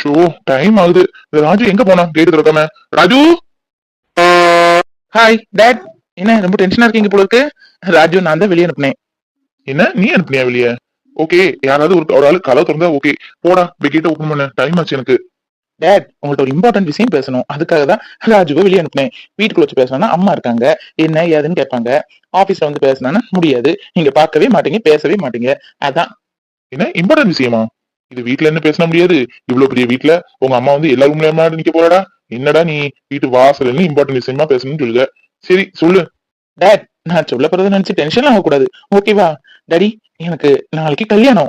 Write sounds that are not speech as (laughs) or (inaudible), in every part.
Show time ஆகுது. ராஜு எங்க போனா? கேட்டு திறக்காம. ராஜு? ஹாய் டேட் என்ன ரொம்ப டென்ஷனா இருக்கீங்க போல இருக்கு? ராஜு நான் தான் வெளியே அனுப்புனேன். என்ன? நீ அனுப்புனியா வெளிய? ஓகே யாராவது ஒரு ஒரு ஆளு கலவை திறந்தா ஓகே போடா இப்ப கேட்ட ஓப்பன் பண்ண. டைம் ஆச்சு எனக்கு. டேட் உங்கள்ட்ட ஒரு இம்பார்ட்டன்ட் விஷயம் பேசணும். அதுக்காக தான் ராஜுவை வெளியே அனுப்புனேன். வீட்டுக்குள்ள வச்சு பேசணும்னா அம்மா இருக்காங்க. என்ன ஏதுன்னு கேட்பாங்க. ஆபீஸ்ல வந்து பேசினா முடியாது. நீங்க பார்க்கவே மாட்டீங்க பேசவே மாட்டீங்க. அதான். என்ன? இம்பார்ட்டன்ட் விஷயமா? இது வீட்ல என்ன பேச முடியாது. இவ்வளவு பெரிய வீட்ல உங்க அம்மா வந்து எல்லா ரூம்ல நிக்க போறடா? என்னடா நீ வீட்டு வாசல் இம்பார்ட்டன்ட் விஷயமா பேசணும்னு சொல்லுங்க சரி சொல்லு. டேட் நான் சொல்ல போறதை நினைச்சு டென்ஷன் ஆகக்கூடாது. ஓகேவா டாடி எனக்கு நாளைக்கு கல்யாணம்.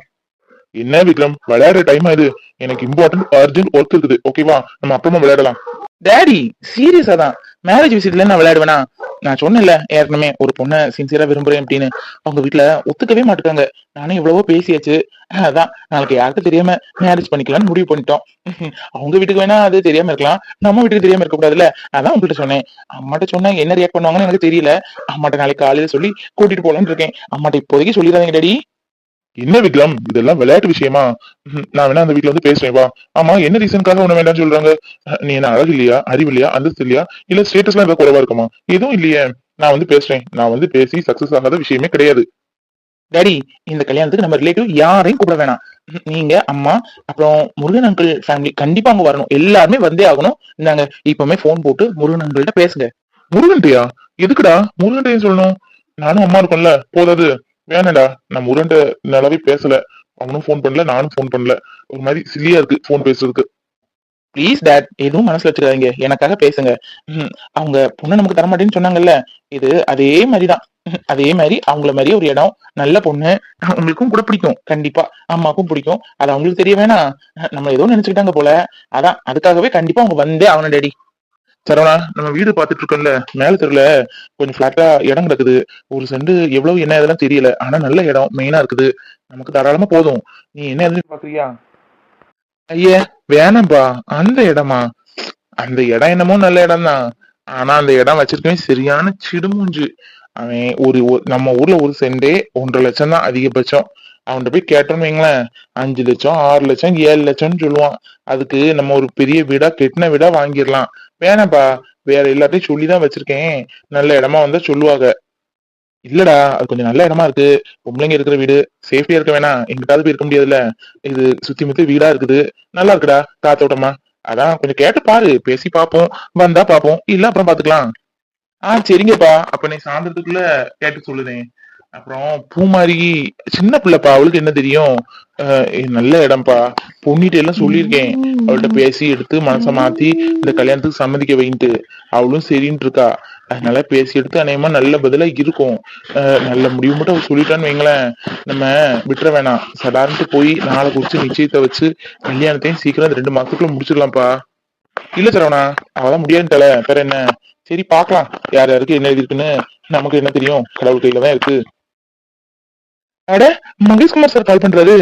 என்ன விக்ரம்? விளையாடுற டைம் இது? எனக்கு இம்பார்ட்டன்ட் அர்ஜென்ட் ஒர்க் இருக்குது. ஓகேவா நம்ம அப்புறமா விளையாடலாம். டேடி சீரியஸா தான். மேரேஜ் விஷயத்துல நான் விளையாடுவேனா? நான் சொன்னேன்ல ஏற்கனவே ஒரு பொண்ணை சின்சியரா விரும்புறேன் அப்படின்னு. அவங்க வீட்டுல ஒத்துக்கவே மாட்டுக்காங்க. நானும் எவ்வளவோ பேசியாச்சு. அதான். நாளைக்கு யாருக்கும் தெரியாம மேரேஜ் பண்ணிக்கலாம்னு முடிவு பண்ணிட்டோம். (laughs) அவங்க வீட்டுக்கு வேணா அது தெரியாம இருக்கலாம். நம்ம வீட்டுக்கு தெரியாம இருக்க கூடாதுல்ல? அதான் உங்கள்கிட்ட சொன்னேன். அம்மாட்ட சொன்னா என்ன ரியாக்ட் பண்ணுவாங்கன்னு எனக்கு தெரியல. அம்மாட்ட நாளைக்கு காலையில சொல்லி கூட்டிட்டு போலான்னு இருக்கேன். அம்மாட்ட இப்போதைக்கு சொல்லிடுறாங்க டேடி. என்ன விக்ரம்? இதெல்லாம் விளையாட்டு விஷயமா? ம், நான் வேணா அந்த வீட்டுல வந்து பேசுறேன் வா. ஆமா என்ன ரீசனுக்காக உன்ன வேண்டாம்னு சொல்றாங்க? நீ என்ன அழகு இல்லையா? அறிவு இல்லையா? அந்தஸ்து இல்லையா? இல்ல ஸ்டேட்டஸ்லாம் ஏதாவது குறைவா இருக்குமா? எதுவும் இல்லையே. நான் வந்து பேசுறேன். நான் வந்து பேசி சக்சஸ் ஆகாத விஷயமே கிடையாது. டேடி இந்த கல்யாணத்துக்கு நம்ம ரிலேட்டிவ் யாரையும் கூப்பிட வேணாம். நீங்க அம்மா அப்புறம் முருகன் அங்கிள் ஃபேமிலி கண்டிப்பா அங்க வரணும். எல்லாருமே வந்தே ஆகணும். நாங்க இப்பவுமே ஃபோன் போட்டு முருகன் அங்கிள்கிட்ட பேசுங்க. முருகன்டியா எதுக்குடா? முருகன்டையும் சொல்லணும். நானும் அம்மா இருக்கும்ல. போதாது. வேணாடா நான் முருகன்ட்ட நல்லாவே பேசல. அவனும் ஃபோன் பண்ணல நானும் ஃபோன் பண்ணல. ஒரு மாதிரி சில்லியா இருக்கு ஃபோன் பேசுறதுக்கு. ப்ளீஸ் டேட் எதுவும் மனசுல வச்சுக்காதீங்க. எனக்காக பேசுங்க. ம், அவங்க பொண்ணு நமக்கு தரமாட்டேன்னு சொன்னாங்கல்ல. இது அதே மாதிரிதான். அதே மாதிரி அவங்கள மாதிரி ஒரு இடம். நல்ல பொண்ணு. உங்களுக்கும் கூட பிடிக்கும். கண்டிப்பா. அம்மாக்கும் பிடிக்கும். அது அவங்களுக்கு தெரிய வேணாம். நம்ம ஏதோ நினைச்சுக்கிட்டாங்க போல. அதான். அதுக்காகவே கண்டிப்பா அவங்க வந்தே அவன டேடி சரவணா நம்ம வீடு பாத்துட்டு இருக்கோம்ல. மேல தெருல கொஞ்சம் ஃபிளாட்டா இடம் கிடக்குது. ஒரு செண்டு எவ்வளவு என்ன இதெல்லாம் தெரியல. ஆனா நல்ல இடம் மெயினா இருக்குது. நமக்கு தாராளமா போதும். நீ என்ன எதுவும் பாக்குறியா ஐயே வேணாம்பா. அந்த இடமா? அந்த இடம் என்னமோ நல்ல இடம் தான் ஆனா அந்த இடம் வச்சிருக்கவே சரியான சிடுமூஞ்சு. அவன் ஒரு- நம்ம ஊர்ல ஒரு செண்டே ஒன்றரை லட்சம் தான் அதிகபட்சம். அவன்கிட்ட போய் கேட்டோம்னு வைங்களேன் அஞ்சு லட்சம் ஆறு லட்சம் ஏழு லட்சம்னு சொல்லுவான். அதுக்கு நம்ம ஒரு பெரிய வீடா கெட்டின வீடா வாங்கிடலாம். வேணாப்பா வேற எல்லாத்தையும் சொல்லிதான் வச்சிருக்கேன். நல்ல இடமா வந்தா சொல்லுவாங்க. இல்லடா அது கொஞ்சம் நல்ல இடமா இருக்கு. பொம்பளைங்க இருக்கிற வீடு சேஃப்டியா இருக்க வேணாம். எங்கிட்டாவது போய் இருக்க முடியாதுல்ல. இது சுத்தி முத்தி வீடா இருக்குது. நல்லா இருக்குடா காத்தோட்டமா. அதான் கொஞ்சம் கேட்டு பாரு பேசி பாப்போம் வந்தா பாப்போம் இல்ல அப்புறம் பாத்துக்கலாம் ஆ சரிங்கப்பா. அப்ப நீ சாயந்தரத்துக்குள்ள கேட்டு சொல்லுதேன். அப்புறம் பூமாரி சின்ன பிள்ளைப்பா அவளுக்கு என்ன தெரியும்? நல்ல இடம்ப்பா பொண்ணிட்ட எல்லாம் சொல்லியிருக்கேன். அவள்கிட்ட பேசி எடுத்து மனசை மாத்தி இந்த கல்யாணத்துக்கு சம்மதிக்க வைன்ட்டு. அவளும் சரின்ட்டு இருக்கா. அதனால பேசி எடுத்து அநேகமா நல்ல பதிலா இருக்கும். அஹ் நல்ல முடிவு மட்டும் அவ சொல்லிட்டான்னு வைங்களேன். நம்ம விட்டுற வேணாம். சடார்ன்ட்டு போய் நாளை குறிச்சு நிச்சயத்தை வச்சு கல்யாணத்தையும் சீக்கிரம் ரெண்டு மாசத்துக்குள்ள முடிச்சிடலாம்ப்பா. இல்ல சரவணா அவதான் முடியாதுட்டால வேற என்ன? சரி பார்க்கலாம். யார் யாருக்கு என்ன இருக்குன்னு நமக்கு என்ன தெரியும்? கடவுள் கையில தான் இருக்கு. அட மகேஷ்குமார் சார் கால் பண்றாரு.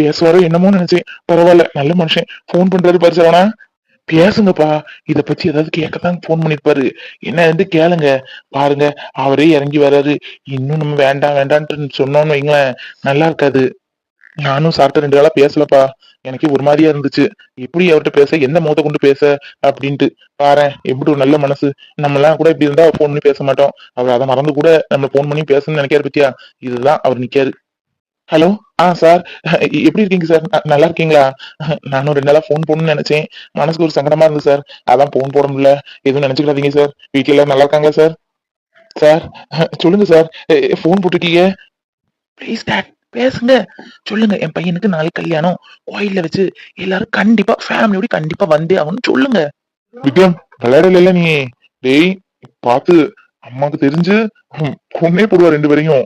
பேசுவாரோ என்னமோ நினைச்சேன் பரவாயில்ல நல்ல மனுஷன். ஃபோன் பண்றாரு பாரு சரவணா. பேசுங்கப்பா. இத பத்தி ஏதாவது கேட்கத்தான் போன் பண்ணிருப்பாரு. என்ன வந்து கேளுங்க. பாருங்க அவரே இறங்கி வராரு இன்னும் நம்ம வேண்டாம் வேண்டான்ட்டு சொன்னோம்னு வைங்களேன். நல்லா இருக்காது. நானும் சார்ட்ட ரெண்டு நாளா பேசலப்பா. எனக்கு ஒரு மாதிரியா இருந்துச்சு. எப்படி அவர்கிட்ட பேச எந்த முகத்தை கொண்டு பேச அப்படின்ட்டு. பாரு எப்படி ஒரு நல்ல மனசு. நம்ம எல்லாம் கூட இப்படி இருந்தா ஃபோன் பண்ணி பேச மாட்டோம். அவர் அதை மறந்து கூட நம்ம ஃபோன் பண்ணி பேசணும்னு நினைக்காரு பத்தியா? இதுதான் அவர் நிக்காரு. ஹலோ ஆ சார் எப்படி இருக்கீங்க சார் நல்லா இருக்கீங்களா? நானும் ரெண்டு நாளா ஃபோன் போடணும்னு நினைச்சேன். மனசுக்கு ஒரு சங்கடமா இருந்து சார் அதான் ஃபோன் போட முடியல. எதுவும் நினைச்சுக்காதீங்க சார் வீட்டுல எல்லாரும் நல்லா இருக்காங்களா சார் சார் சொல்லுங்க சார் ஃபோன் போட்டுருக்கீங்க? ப்ளீஸ் டேட் பேசுங்க. சொல்லுங்க என் பையனுக்கு நாளைக்கு கல்யாணம். கோயில்ல வச்சு எல்லாரும் கண்டிப்பா ஃபேமிலியோட கண்டிப்பா வந்தே ஆகணும்னு சொல்லுங்க. விக்ரம் விளையாடல நீ? டேய் பார்த்து அம்மாக்கு தெரிஞ்சு கொன்னே போடுவா ரெண்டு பேரையும்.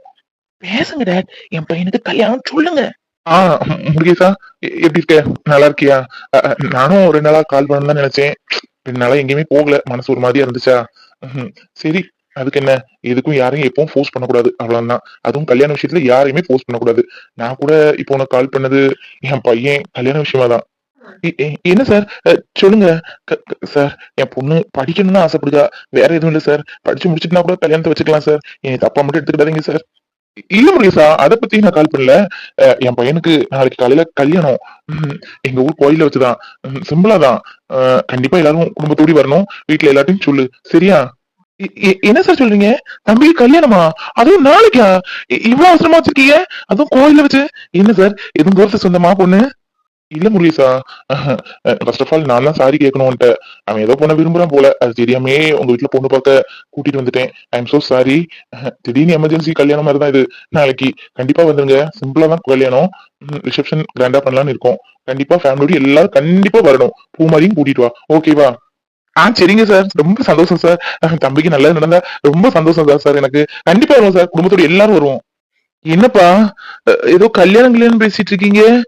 பேசுங்க டேட். என் பையனுக்கு கல்யாணம் சொல்லுங்க. ஆ முருகேசா எப்படி இருக்க? நல்லா இருக்கியா? நானும் ரெண்டு நாளா கால் பண்ணலாம் நினைச்சேன். ரெண்டு நாளா எங்கேயுமே போகல. மனசு ஒரு மாதிரியா இருந்துச்சா. சரி அதுக்கு என்ன? எதுக்கும் யாரையும் எப்பவும் ஃபோர்ஸ் பண்ணக்கூடாது. அவ்வளவுதான். அதுவும் கல்யாண விஷயத்துல யாரையுமே ஃபோர்ஸ் பண்ணக்கூடாது. நான் கூட இப்போ உனக்கு கால் பண்ணது என் பையன் கல்யாண விஷயமா தான் என்ன சார் சொல்லுங்க. க- சார் என் பொண்ணு படிக்கணும்னு ஆசைப்படுதா? வேற எதுவும் இல்லை சார் படிச்சு முடிச்சிட்டுனா கூட கல்யாணத்தை வச்சுக்கலாம் சார் என் தப்பா மட்டும் எடுத்துக்கிடாதீங்க சார் இல்ல முருகேசா அத பத்தி நான் கால் பண்ணல. என் பையனுக்கு நாளைக்கு காலையில கல்யாணம். எங்க ஊர் கோயில வச்சுதான். சிம்பிளா தான் கண்டிப்பா எல்லாரும் குடும்பத்தோடி வரணும். வீட்டுல எல்லாத்தையும் சொல்லு. சரியா? என்ன சார் சொல்றீங்க? தம்பி கல்யாணமா? அதுவும் நாளைக்கா? இவ்வளவு அவசரமா வச்சிருக்கீங்க? அதுவும் கோயில்ல வச்சு? என்ன சார் எதுவும் தூரத்து சொந்தமா பொண்ணு? இல்ல முருகேசா ஃபர்ஸ்ட் ஆஃப் ஆல் நான் தான் சாரி கேட்கணும்ன்ட்டு. அவன் ஏதோ பொண்ணை விரும்புறான் போல. அது தெரியாமே உங்க வீட்டுல பொண்ணு பார்க்க கூட்டிட்டு வந்துட்டேன். ஐ எம் சோ சாரி திடீர்னு எமர்ஜென்சி கல்யாணம் மாதிரி தான் இது. நாளைக்கு கண்டிப்பா வந்துருங்க. சிம்பிளா தான் கல்யாணம். ரிசப்ஷன் கிராண்டா பண்ணலாம்னு இருக்கோம். கண்டிப்பா ஃபேமிலியோட எல்லாரும் கண்டிப்பா வரணும். பூ மாதிரியும் கூட்டிட்டு வா. ஓகேவா ஆ சரிங்க சார். ரொம்ப சந்தோஷம் சார். தம்பிக்கு நல்லது நடந்தா ரொம்ப சந்தோஷம் தான் சார் எனக்கு. கண்டிப்பா வருவோம் சார். குடும்பத்தோட எல்லாரும் வருவோம். என்னப்பா? ஏதோ கல்யாணம் கல்யாணம் பேசிட்டு இருக்கீங்க.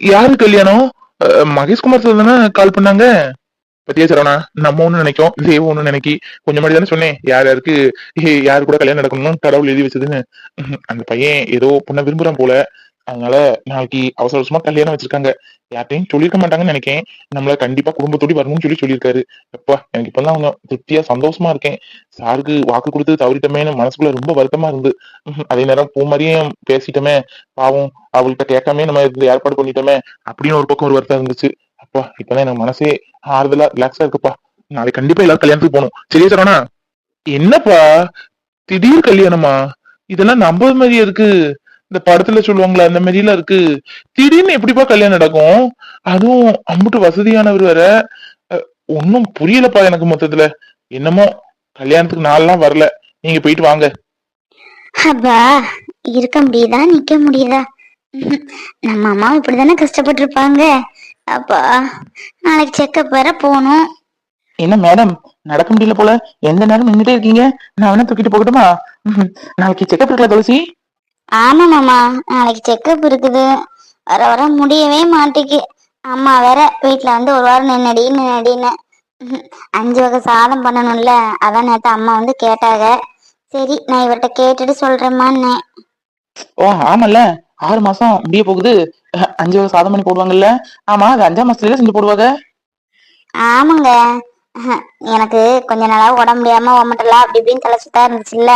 யாரு கல்யாணம்? மகேஷ்குமார் சார் தானே கால் பண்ணாங்க? பத்தியா சரவணா நம்ம ஒண்ணு நினைக்கும். தேவ ஒண்ணு நினைக்கி. கொஞ்சம் மாதிரி தானே சொன்னேன். யார் யாருக்கு? ஏ- யாரு கூட கல்யாணம் நடக்கணும்னு கடவுள் எழுதி வச்சதுன்னு. அந்த பையன் ஏதோ பொண்ணை விரும்புறான் போல. அதனால நாளைக்கு அவசர அவசரமா கல்யாணம் வச்சிருக்காங்க. யார்ட்டையும் சொல்லியிருக்க மாட்டாங்கன்னு நினைக்கேன் நம்மள கண்டிப்பா குடும்பத்தோடி வரணும்னு சொல்லி சொல்லியிருக்காரு. அப்பா எனக்கு இப்பதான் அவங்க திருப்தியா சந்தோஷமா இருக்கேன். சாருக்கு வாக்கு கொடுத்து தவறிட்டமேன்னு மனசுக்குள்ள ரொம்ப வருத்தமா இருந்து. அதே நேரம் பூ மாதிரியும் பேசிட்டோமே. பாவம் அவள்கிட்ட கேட்காம நம்ம இருந்து ஏற்பாடு பண்ணிட்டோமே. அப்படின்னு ஒரு பக்கம் ஒரு வருத்தம் இருந்துச்சு. அப்பா இப்பதான் எனக்கு மனசே ஆறுதலா ரிலாக்ஸா இருக்குப்பா. நாளைக்கு கண்டிப்பா எல்லாரும் கல்யாணத்துக்கு போகணும். சரியா சரவணா? என்னப்பா? திடீர் கல்யாணமா? இதெல்லாம் நம்ப மாதிரியே இருக்கு. இந்த படத்துல சொல்லுவாங்களா அந்த மாதிரி எல்லாம் இருக்கு. திடீர்னு எப்படிப்பா கல்யாணம் நடக்கும்? அதுவும் அம்புட்டு வசதியானவர் வேற. ஒண்ணும் புரியலப்பா எனக்கு மொத்தத்துல. என்னமோ கல்யாணத்துக்கு நாளெல்லாம் வரல. நீங்க போயிட்டு வாங்க. அப்பா இருக்க முடியுதா? நிக்க முடியுதா. நம்ம அம்மா இப்படிதானே கஷ்டப்பட்டு இருப்பாங்க அப்பா நாளைக்கு செக்கப் வேற போகணும். என்ன மேடம் நடக்க முடியல போல? எந்த நேரம் நின்னுட்டே இருக்கீங்க? நான் வேணா தூக்கிட்டு போகட்டுமா. நாளைக்கு செக்கப் இருக்கல துளசி? ஆமா மாமா. நாளைக்கு செக்கப் இருக்குது. வர வர முடியவே மாட்டேக்கு அம்மா வேற வீட்ல வந்து ஒரு வாரம் நின்னடி நின்னடின்னு. அஞ்சு வகை சாதம் பண்ணணும்ல. அதான் நேத்து அம்மா வந்து கேட்டாங்க. சரி நான் இவர்கிட்ட கேட்டுட்டு சொல்றேம்மான்னு ஓ ஆமால்ல. ஆறு மாசம் முடிய போகுது. அஞ்சு வகை சாதம் பண்ணி போடுவாங்கல்ல. ஆமா அது அஞ்சாம் மாசத்துல செஞ்சு போடுவாங்க. ஆமாங்க. எனக்கு கொஞ்ச நாளா உடம்பு முடியாம ஒமட்டலாம் அப்படி இப்படின்னு தலை சுத்தா இருந்துச்சுல்ல.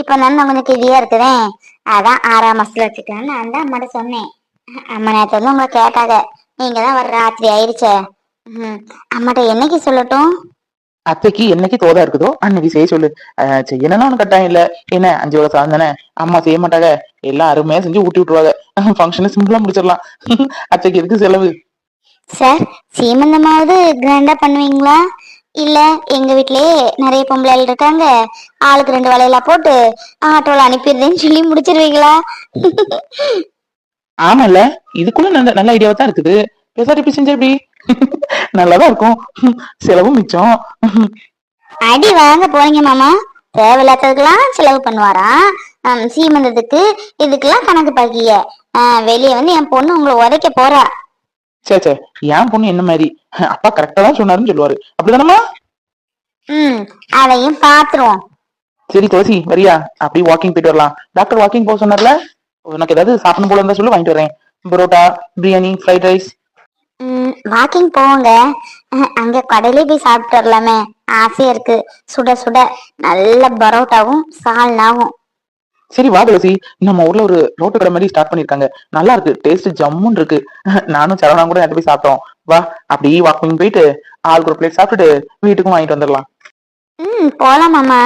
இப்ப நான் கொஞ்சம் கிளியா இருக்குதேன் அதான் ஆறாம் மாசத்துல வச்சுக்கலான்னு நான் தான் அம்மாட்ட சொன்னேன். அம்மா நேரத்துல வந்து உங்களை கேட்டாங்க. நீங்க தான் வர ராத்திரி ஆயிடுச்சே. ம், அம்மாட்ட என்னைக்கு சொல்லட்டும்? அத்தைக்கு என்னைக்கு தோதா இருக்குதோ அன்னைக்கு செய்ய சொல்லு. செய்யணும்னு ஒண்ணு கட்டாயம் இல்ல. என்ன அஞ்சு சாதம் தானே? அம்மா செய்ய மாட்டாங்க. எல்லாம் அருமையா செஞ்சு ஊட்டி விட்டுருவாங்க. ஃபங்க்ஷனை சிம்பிளா முடிச்சிடலாம். அத்தைக்கு எதுக்கு செலவு? சார் சீமந்தமாவது கிராண்டா பண்ணுவீங்களா? இல்ல எங்க வீட்லயே நிறைய பொம்பளைகள் இருக்காங்க. ஆளுக்கு ரெண்டு வலையில போட்டு ஆட்டோல அனுப்பிடுறேன்னு சொல்லி முடிச்சிருவீங்களா? ஆமால இதுக்குள்ள நல்ல நல்ல ஐடியாவா தான் இருக்குது. பேசாட்டி இப்படி செஞ்சா எப்படி? நல்லாதான் இருக்கும். செலவும் மிச்சம். அடி வாங்க போறீங்க மாமா. தேவையில்லாததுக்கெல்லாம் செலவு பண்ணுவாராம் சீமந்தத்துக்கு இதுக்கெல்லாம் கணக்கு பாக்கிய வெளியே வந்து என் பொண்ணு உங்களை உதைக்க போறா. சே சே என் பொண்ணு என்ன மாதிரி? அப்பா கரெக்டா தான் சொன்னாருன்னு சொல்லுவாரு. அப்படிதானம்மா? ம் அதையும் பாத்துருவோம். சரி துளசி வரியா? அப்படியே வாக்கிங் போயிட்டு வரலாம். டாக்டர் வாக்கிங் போக சொன்னார்ல? உனக்கு ஏதாவது சாப்பிடணும் போல இருந்தா சொல்லு வாங்கிட்டு வரேன். Parotta biryani fried rice walking போவோங்க. அங்க கடையிலே போய் சாப்பிட்டு வரலாமே. ஆசையா இருக்கு. சுட சுட. நல்ல பரோட்டாவும் சால்னாவும். சரி வா துளசி. நம்ம ஊர்ல ஒரு ரோட்டு கடை மாதிரி ஸ்டார்ட் பண்ணிருக்காங்க. நல்லா இருக்கு. டேஸ்ட் ஜம்முன்னு இருக்கு. நானும் சரவணா கூட நேத்து போய் சாப்பிட்டோம். வா அப்படியே வாக்கிங் போயிட்டு ஆளுக்கு ஒரு பிளேட் சாப்பிட்டுட்டு வீட்டுக்கும் வாங்கிட்டு வந்துடலாம். ம் போலாம் மாமா.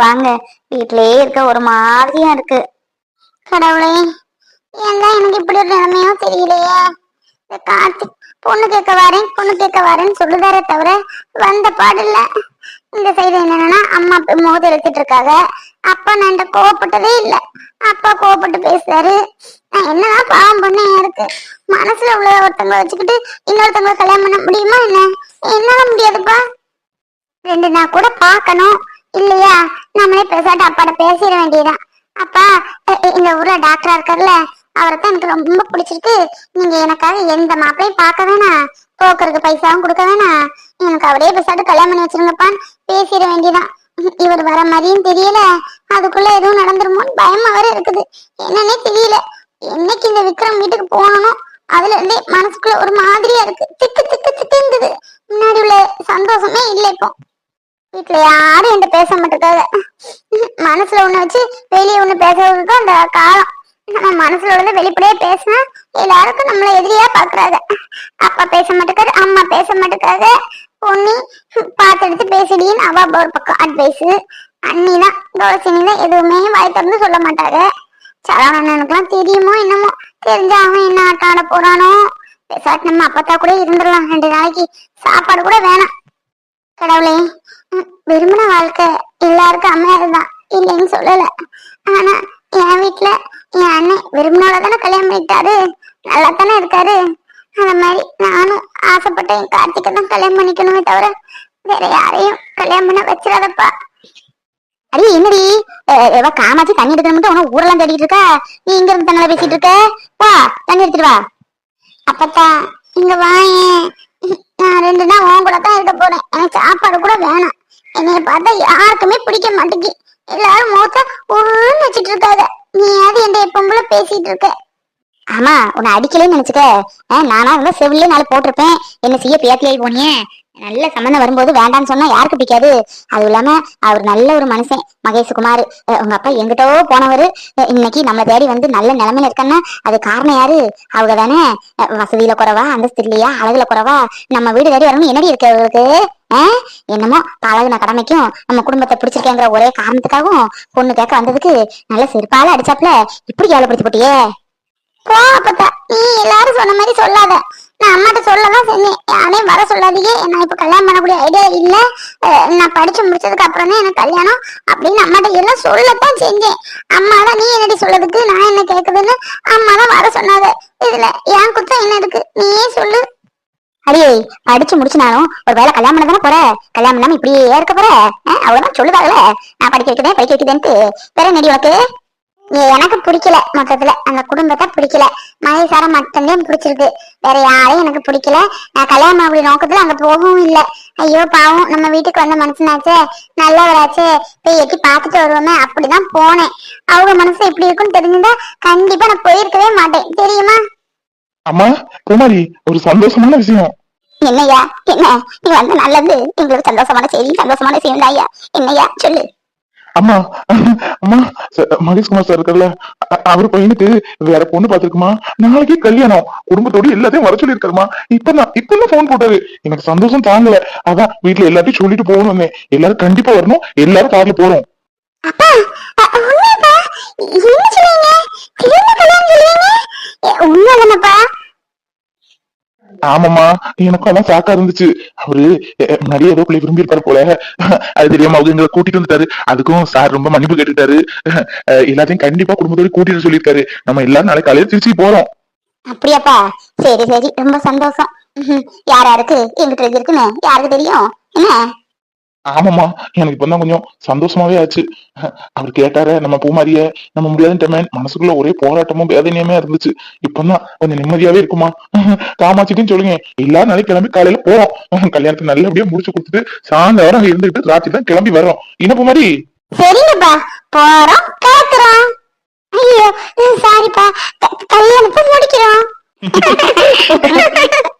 வாங்க வீட்லயே இருக்க ஒரு மாதிரியா இருக்கு. கடவுளே ஏங்க எனக்கு இப்படி ஒரு நிலைமையோ தெரியலையே? இந்த கார்த்திக் பொண்ணு கேட்க வரேன் பொண்ணு கேட்க வரேன்னு சொல்லுதாரே தவிர வந்த பாடில்ல இந்த சைடு என்னன்னா அம்மா போய் முகத்தை எடுத்துட்டு இருக்காங்க. அப்பா நான் கோவப்பட்டதே இல்ல. அப்பா கோவப்பட்டு பேசுறாரு. நான் என்னதான் பாவம் பண்ணேன் இருக்கு மனசுல உள்ள ஒருத்தவங்களை வச்சுக்கிட்டு இன்னொருத்தவங்களை கல்யாணம் பண்ண முடியுமா என்ன? என்னால முடியாதுப்பா. ரெண்டு நான் கூட பார்க்கணும். இல்லையா? நம்மளே பேசாட்டு அப்பாட்ட பேசிட வேண்டியதுதான். அப்பா இந்த ஊர்ல டாக்டரா இருக்கார்ல அவரை தான் எனக்கு ரொம்ப பிடிச்சிருக்கு. நீங்க எனக்காக எந்த மாப்பிளையும் பார்க்க வேணாம். போக்குறதுக்கு பைசாவும் கொடுக்க வேணாம். எனக்கு அவரே பேசாட்டு கல்யாணம் பண்ணி வச்சிருங்கப்பான்னு பேசிட வேண்டியதான் இவர் வர மாதிரியும் தெரியல. அதுக்குள்ள எதுவும் நடந்துருமோன்னு பயமா வேற இருக்குது. என்னன்னே தெரியல. என்னைக்கு இந்த விக்ரம் வீட்டுக்கு போகணும் அதுல இருந்தே மனசுக்குள்ள ஒரு மாதிரியா இருக்கு. திக்கு திக்கு திக்குங்குது. முன்னாடி உள்ள சந்தோஷமே இல்லை இப்போ. வீட்டுல யாரும் என்கிட்ட பேச மாட்டேக்காத மனசுல ஒண்ணு வச்சு வெளியே ஒண்ணு பேசுறதுக்கு அந்த காலம். நம்ம மனசுல உள்ளதை வெளிப்படையா பேசினா எல்லாருக்கும் நம்மள எதிரியா பாக்குறாங்க. அப்பா பேச மாட்டேக்காரு அம்மா பேச மாட்டேக்காரு பொண்ணி பார்த்து எடுத்து பேசிடின்னு அவ ஒரு பக்கம் அட்வைஸ் அண்ணி தான் தான் எதுவுமே வாய் திறந்து சொல்ல மாட்டாங்க. சரவணனுக்குலாம் தெரியுமோ என்னமோ? தெரிஞ்சா அவன் என்ன ஆட்டம் ஆட போறானோ? பேசாட்டு நம்ம அப்பத்தா கூட இருந்துடலாம். ரெண்டு நாளைக்கு சாப்பாடு கூட வேணாம். கடவுளே விரும்பின வாழ்க்கை எல்லாருக்கும் அமையாதுதான் இல்லைன்னு சொல்லல. ஆனா என் வீட்டுல என் அண்ணன் விரும்பினோட தானே கல்யாணம் பண்ணிட்டாரு நல்லா தானே இருக்காரு. அந்த மாதிரி நானும் ஆசைப்பட்ட என் கார்த்திகை தான் கல்யாணம் பண்ணிக்கணுமே தவிர வேற யாரையும் கல்யாணம் பண்ண வச்சிடாதப்பா. அடி என்னடி? அஹ், எவ காமாச்சி தண்ணி எடுக்கணும் மட்டும் உன ஊரெல்லாம் தேடிட்டு இருக்கா? நீ இங்க இருந்து தங்களை பேசிட்டு இருக்க? வா தண்ணி எடுத்துட்டு வா. அப்பத்தா இங்க வாயேன். நான் ரெண்டு நாள் உன் கூட தான் இருக்க போறேன். எனக்கு சாப்பாடு கூட வேணாம். என்னைய பார்த்தா யாருக்குமே பிடிக்க மாட்டேங்கி எல்லாரும் முகத்த உருன்னு வச்சிட்டு இருக்காங்க. நீ அது என் பொம்பளை பேசிட்டு இருக்க. ஆமா உன்னை அடிக்கலன்னு நினைச்சுக்க. நானா இருந்தா செவிலே நாள் போட்டிருப்பேன். என்ன செய்ய பேத்தியாகி போனியே. நல்ல சம்மந்தம் வரும்போது வேண்டாம்னு சொன்னா யாருக்கு பிடிக்காது. அதுவும் இல்லாம அவர் நல்ல ஒரு மனுஷன் மகேஷ்குமார். உங்க அப்பா எங்கிட்டோ போனவர். இன்னைக்கு நம்மளை தேடி வந்து நல்ல நிலைமையில இருக்கன்னா அது காரணம் யாரு? அவங்க தானே. வசதியில குறவா அந்தஸ்து இல்லையா அழகுல குறைவா? நம்ம வீடு தேடி வரணும் என்னடி இருக்கு அவங்களுக்கு ஆஹ்? என்னமோ பழகின கடமைக்கும் நம்ம குடும்பத்தை பிடிச்சிருக்கேங்கிற ஒரே காரணத்துக்காகவும் பொண்ணு கேட்க வந்ததுக்கு நல்ல செருப்பால அடிச்சாப்ல இப்படி கேவலப்படுத்தி போட்டியே. போ அப்பத்தா நீ எல்லாரும் சொன்ன மாதிரி சொல்லாத. நான் அம்மாட்ட சொல்லதான் செஞ்சேன் யாரையும் வர சொல்லாதீங்க. நான் இப்ப கல்யாணம் பண்ணக்கூடிய ஐடியா இல்ல. நான் படிச்சு முடிச்சதுக்கு அப்புறம் தான் எனக்கு கல்யாணம் அப்படின்னு அம்மாட்ட எல்லாம் சொல்லத்தான் செஞ்சேன். அம்மா தான் நீ என்னடி சொல்லதுக்கு நான் என்ன கேக்குதுன்னு அம்மா தான் வர சொன்னாங்க. இதுல என் குத்தம் என்ன இருக்கு? நீயே சொல்லு. அடியே படிச்சு முடிச்சுனாலும் ஒரு வேலை கல்யாணம் பண்ண தானே போற? கல்யாணம் பண்ணாம இப்படியே இருக்க போற? அவ்வளவுதான் சொல்லுவாங்கல்ல நான் படிக்க வைக்கிறேன் படிக்க வைக்கிறேன்ட்டு வேற நடி உனக்கு? எனக்கு பிடிக்கல மொத்தத்துல. அந்த குடும்பத்தை பிடிக்கல. மகேசார மட்டும்தான் பிடிச்சிருக்கு. வேற யாரையும் எனக்கு பிடிக்கல. நான் கல்யாணம் அப்படி நோக்கத்துல அங்க போகவும் இல்ல. ஐயோ பாவம். நம்ம வீட்டுக்கு வந்த மனுஷனாச்சே. நல்லவராச்சே. போய் எட்டி பார்த்துட்டு வருவோமே. அப்படிதான் போனேன். அவங்க மனசு எப்படி இருக்குன்னு தெரிஞ்சிருந்தா கண்டிப்பா நான் போயிருக்கவே மாட்டேன். தெரியுமா? அம்மா குமாரி ஒரு சந்தோஷமான விஷயம். என்னய்யா? என்ன? நீ வந்து நல்லது. எங்களுக்கு சந்தோஷமான செய்தி சந்தோஷமான செய்தி ஐயா என்னய்யா? சொல்லு. அம்மா அம்மா மகேஷ்குமார் சார் இருக்கல அவர் பையனுக்கு வேற பொண்ணு பாத்துருக்குமா நாளைக்கே கல்யாணம். குடும்பத்தோட எல்லாத்தையும் வர சொல்லி இருக்காருமா இப்பதான் இப்பதான் போன் போட்டாரு. எனக்கு சந்தோஷம் தாங்கல. அதான் வீட்டுல எல்லாத்தையும் சொல்லிட்டு போகணும். எல்லாரும் கண்டிப்பா வரணும். எல்லாரும் கார்ல போறோம். ஆமாம்மா எனக்கும் அதான் சாக்கா இருந்துச்சு. அவரு நிறைய ஏதோ பிள்ளை விரும்பி இருப்பாரு போல. அது தெரியாம அவங்க எங்களை கூட்டிட்டு வந்துட்டாரு. அதுக்கும் சார் ரொம்ப மன்னிப்பு கேட்டுட்டாரு அஹ், எல்லாத்தையும் கண்டிப்பா குடும்பத்தோட கூட்டிட்டு சொல்லியிருக்காரு. நம்ம எல்லாரும் நாளைக்கு காலையில திருச்சி போறோம். அப்படியாப்பா? சரி சரி. ரொம்ப சந்தோஷம். யார் யாருக்கு? எங்கிட்ட இருக்குன்னு யாருக்கு தெரியும்? என்ன? ஆமாமா எனக்கு இப்பதான் கொஞ்சம் சந்தோஷமாவே ஆச்சு. அவர் கேட்டாரு நம்ம பூமாரிய நம்ம முடியாதுன்ட்டமேன் மனசுக்குள்ள ஒரே போராட்டமும் வேதனையுமே இருந்துச்சு. இப்பதான் கொஞ்சம் நிம்மதியாவே இருக்குமா? காமாச்சிட்டுன்னு சொல்லுங்க. எல்லா நாளையும் கிளம்பி காலையில போறோம். கல்யாணத்தை நல்லபடியா முடிச்சு கொடுத்துட்டு சாயந்தரம் அங்க இருந்துட்டு ராத்திரி தான் கிளம்பி வர்றோம். என்ன பூமாரி? சரிங்கப்பா போறோம் கேக்குறோம் ஐயோ சாரிப்பா கல்யாணத்தை முடிக்கிறோம். (laughs)